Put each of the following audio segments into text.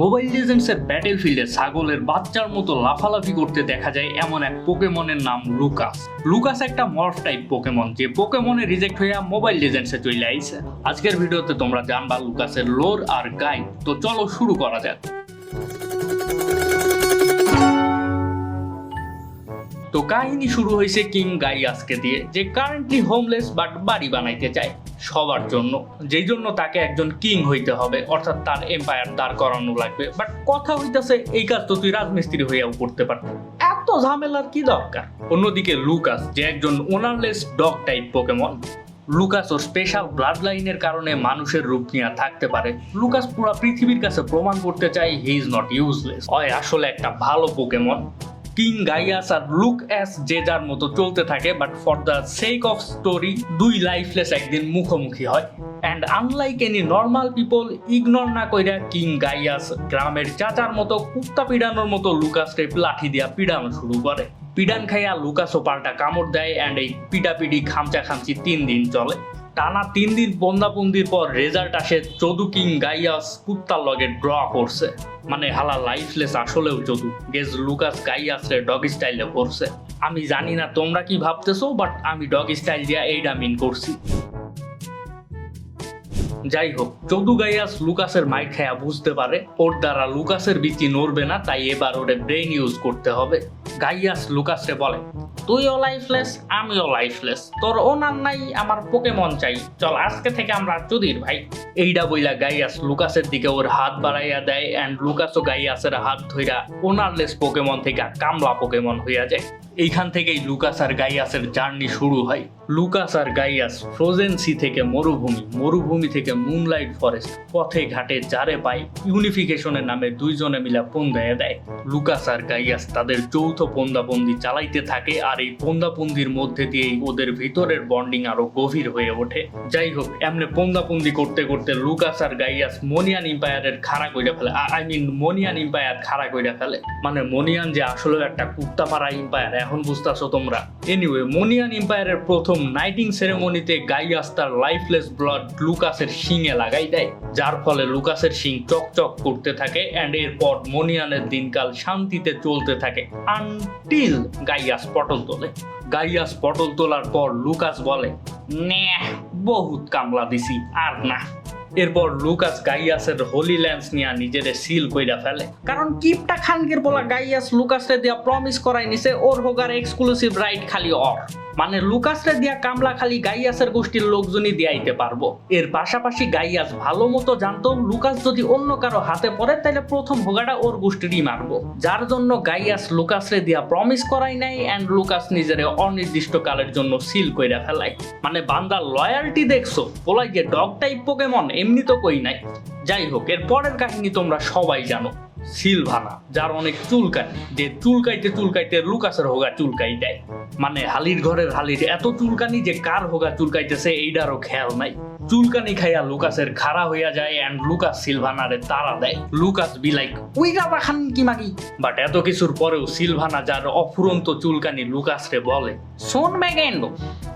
Mobile লিজেন্ডসের battle ফিল্ডে ছাগলের বাচ্চার মতো লাফালাফি করতে দেখা যায় এমন এক পোকেমনের নাম লুকাস লুকাস একটা মর্ফ টাইপ পোকেমন যে পোকেমনে রিজেক্ট হইয়া মোবাইল লিজেন্ডসে চলে আইছে। আজকের ভিডিওতে তোমরা জানবা লুকাসের লোর আর গাইড তো চলো শুরু করা যাক। তো কাহিনী শুরু হয়েছে কিং গাইয়াসকে দিয়ে, যে কারেন্টলি হোমলেস বাট বাড়ি বানাইতে চায় সবার জন্য, যেই জন্য তাকে একজন কিং হইতে হবে, অর্থাৎ তার এম্পায়ার দাঁড় করানো লাগবে। বাট কথা হইতাছে, এই কাজ তো তুই রাজমিস্ত্রি হইয়াও করতে পারত এত ঝামেলার কি দরকার? অন্যদিকে লুকাস, যে একজন ownerless dog type Pokemon Lucas ওর স্পেশাল ব্লাড লাইনের কারণে মানুষের রূপ নিয়ে থাকতে পারে। লুকাস পুরো পৃথিবীর কাছে প্রমাণ করতে চায় হি ইজ নট ইউজলেস হয় আসলে একটা ভালো পোকেমন কিং গাইয়াস আর লুক অ্যাস যে যার মতো চলতে থাকে but for the sake of story দুই লাইফলেস একদিন মুখোমুখি হয়। And unlike any normal people ignore না কইরা কিং গাইয়াস গ্রামের চাচার মতো কুত্তা পিডানোর মতো লুকাসকে লাঠি দিয়া পিডানো শুরু করে। পিডান খাইয়া লুকাসও পাল্টা কামড় দেয় অ্যান্ড এই পিডাপিডি খামচা খামচি তিন দিন চলে। টানা তিন দিন বন্দাবন্দির পর রেজাল্ট আসে চদু কিং গাইয়াস, কুত্তার লগে ড্র করছে। মানে হালা লাইফলেস আসলেও চদু। গেজ লুকাস গাইয়াসরে ডগ স্টাইলে করছে আমি জানি না তোমরা কি ভাবতেছো বাট আমি ডগ স্টাইল দিয়া এইটা মিন করছি। যাই হোক, চৌদু গাইয়াস লুকাসের মাইক খায়া বুঝতে পারে, ওর দ্বারা লুকাসের বিচি নড়বে না, তাই এবার ওরে ব্রেন ইউজ করতে হবে। গাইয়াস লুকাসরে বলে তুইও লাইফলেস আমিও লাইফলেস তোর ওনার নাই আমার পোকেমন চাই। চল, আজকে থেকে আমরা চুদির ভাই। এইডা বইলা গাইয়াস, লুকাসের দিকে ওর হাত বাড়াইয়া দেয় অ্যান্ড লুকাসও গাইয়াসের হাত ধইরা ওনারলেস পোকেমন থেকে কামলা পোকেমন হইয়া যায়। এইখান থেকেই লুকাস আর গাইয়াসের জার্নি শুরু হয়। লুকাস আর গাইয়াস ফ্রোজেন সি থেকে মরুভূমি মরুভূমি থেকে মুনলাইট ফরেস্ট, পথে ঘাটে যারে পায় ইউনিফিকেশনের নামে দুইজনে মিলা পন্দায় দেয় লুকাস আর গাইয়াস তাদের যৌথ পন্দাবন্দি চালাইতে থাকে আর এই পন্দাবন্দির মধ্যে দিয়েই ওদের ভিতরের বন্ডিং আরও গভীর হয়ে ওঠে। যাই হোক, এমনি পন্দাবন্দি করতে করতে লুকাস আর গাইয়াস মনিয়ান ইম্পায়ারের খাড়া কইরা ফেলে। আই মিন মনিয়ান ইম্পায়ার খাড়া কইরা ফেলে। মানে মনিয়ান যে আসলে একটা কুত্তাপাড়া ইম্পায়ার এখন বুঝতেছো তোমরা। এনিওয়ে মনিয়ান ইম্পায়ারের প্রথম নাইটিং সেরেমনিতে গাইয়াস তার লাইফলেস ব্লাড লুকাসের শিঙে লাগাই দেয়, যার ফলে লুকাসের শিং চকচক করতে থাকে অ্যান্ড এরপর মনিয়ানের দিনকাল শান্তিতে চলতে থাকে আনটিল গাইয়াস পটল তোলে। গাইয়াস পটল তোলার পর লুকাস বলে নে বহুত কামলা দিছি, আর না। এরপর লুকাস গাইয়াসের হোলি ল্যান্স নিয়ে নিজের সিল কইরা ফেলে। কারণ কিপটা খানগের বলা গাইয়াস লুকাসরে দিয়া প্রমিস করাই নিছে, ওর হোগার এক্সক্লুসিভ রাইট খালি অর মানে লুকাসরে দিয়া কামলা খালি গাইয়াসের গোষ্ঠীর লোকজনই দিয়াইতে পারব। এর পাশাপাশি গাইয়াস ভালো মতো জানতো, লুকাস যদি অন্য কারও হাতে পড়ে তাহলে প্রথম ভোগাটা ওর গোষ্ঠীরই মারবো। যার জন্য গাইয়াস লুকাসরে দিয়া প্রমিস করাই নাই অ্যান্ড লুকাস নিজেরে অনির্দিষ্ট কালের জন্য সিল কইরা ফেলাই মানে বান্দার লয়ালটি দেখছ? বলাই যে ডগ টাইপ পোকেমন এমনি তো কই নাই। যাই হোক, এর পরের কাহিনী তোমরা সবাই জানো। সিলভানা যার অনেক চুলকানি যে চুলকাইতে চুলকাইতে লুকাসের হোগা চুলকাই দেয়। মানে হালির ঘরের হালির এত চুলকানি যে কার হোগা চুলকাইতেছে এইটারও খেয়াল নাই। চুলকানি খাইয়া লুকাসের খাড়া হইয়া যায় অ্যান্ড লুকাস সিলভানারে তারা দেয়। লুকাস বি লাইক কি মাগি? বাট এত কিছুর পরেও সিলভানা যার অফুরন্ত চুলকানি লুকাসরে বলে, শোন ম্যাগেন্ডো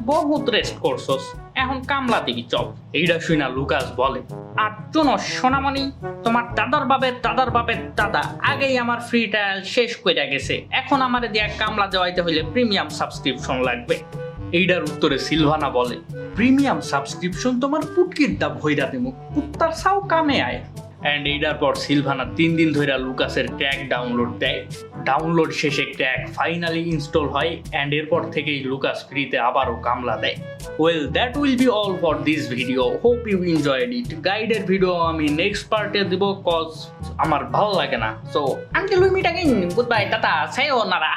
বহুত রেস্ট করছস। এখন কামলা দিবি চল? এইটা শুনা লুকাস বলে। আর শোনো, সোনামণি, তোমার দাদার বাপের দাদার বাপের দাদা আগেই আমার ফ্রি ট্রায়াল শেষ করে গেছে। এখন আমার দিয়া কামলা দেওয়াইতে হইলে প্রিমিয়াম সাবস্ক্রিপশন লাগবে। এইটার উত্তরে সিলভানা বলে প্রিমিয়াম সাবস্ক্রিপশন তোমার পুটকির দাম হইরা দেবো কুত্তার সাও কামে আয়। অ্যান্ড এইটার পর সিলভানা তিন দিন ধরে লুকাসের ট্র্যাক ডাউনলোড দেয়। ডাউনলোড শেষে ট্র্যাক ফাইনালি ইনস্টল হয় অ্যান্ড এরপর থেকেই লুকাস ফ্রিতে আবারও কামলা দেয়। Well that will be all for this video hope you enjoyed it গাইডের ভিডিও আমি নেক্সট পার্টে দিব কজ আমার ভালো লাগে না। So until we meet again goodbye tata সায়োনারা